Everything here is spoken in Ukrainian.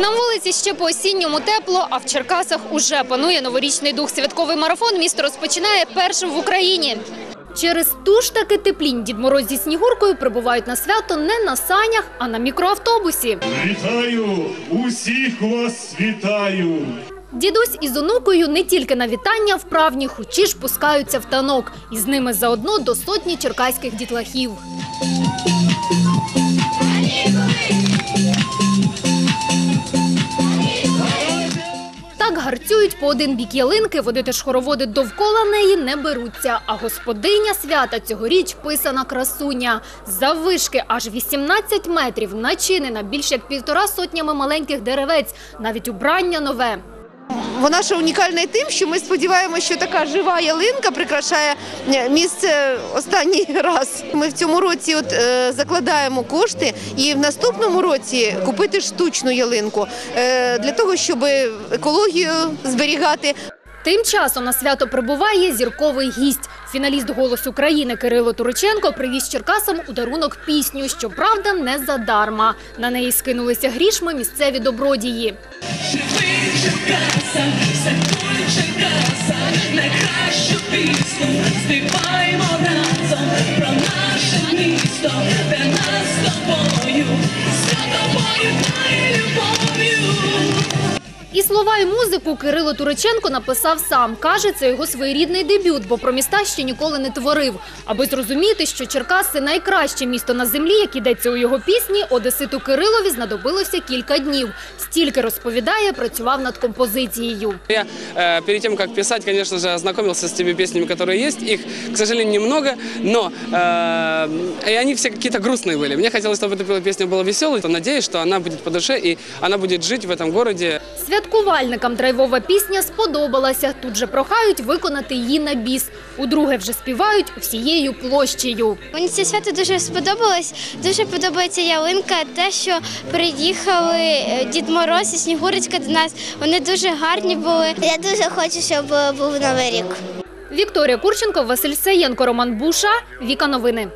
На вулиці ще по осінньому тепло, а в Черкасах уже панує новорічний дух. Святковий марафон місто розпочинає першим в Україні. Через ту ж таки теплінь Дід Мороз зі Снігуркою прибувають на свято не на санях, а на мікроавтобусі. Вітаю! Усіх вас вітаю! Дідусь із онукою не тільки на вітання вправні, хочі ж пускаються в танок. І з ними заодно до сотні черкаських дітлахів. Так гарцюють по один бік ялинки, водити ж хороводи довкола неї не беруться. А господиня свята цьогоріч писана красуня. Заввишки аж 18 метрів, начинена більше як півтора сотнями маленьких деревець. Навіть убрання нове. Вона ще унікальна і тим, що ми сподіваємося, що така жива ялинка прикрашає е, місце останній раз. Ми в цьому році от, е, закладаємо кошти і в наступному році купити штучну ялинку е, для того, щоб екологію зберігати. Тим часом на свято прибуває зірковий гість. Фіналіст «Голос України» Кирило Туриченко привіз Черкасам у дарунок пісню, щоправда, не задарма. На неї скинулися грішми місцеві добродії. Черкаса, святкуй краса, найкращу пісню. Співаємо разом про наше місто, де нас з тобою, слова і музику Кирило Туриченко написав сам. Каже, це його своєрідний дебют, бо про міста ще ніколи не творив. Аби зрозуміти, що Черкаси – найкраще місто на землі, як ідеться у його пісні, Одеситу Кирилові знадобилося кілька днів. Стільки, розповідає, працював над композицією. Я э, перед тем, как писать, конечно же, ознакомился с теми песнями, которые есть. Их, к сожалению, немного, но э, и они все какие-то грустные были. Мне хотелось, чтобы эта песня была веселой. Надеюсь, что она будет по душе и она будет жить в этом городе. Святкувальникам драйвова пісня сподобалася. Тут же прохають виконати її на біс. Удруге вже співають всією площею. Мені це свято дуже сподобалось. Дуже подобається ялинка. Те, що приїхали е, Дід Мороз і Снігурочка до нас. Вони дуже гарні були. Я дуже хочу, щоб був новий рік. Вікторія Курченко, Василь Саєнко, Роман Буша. Віка Новини.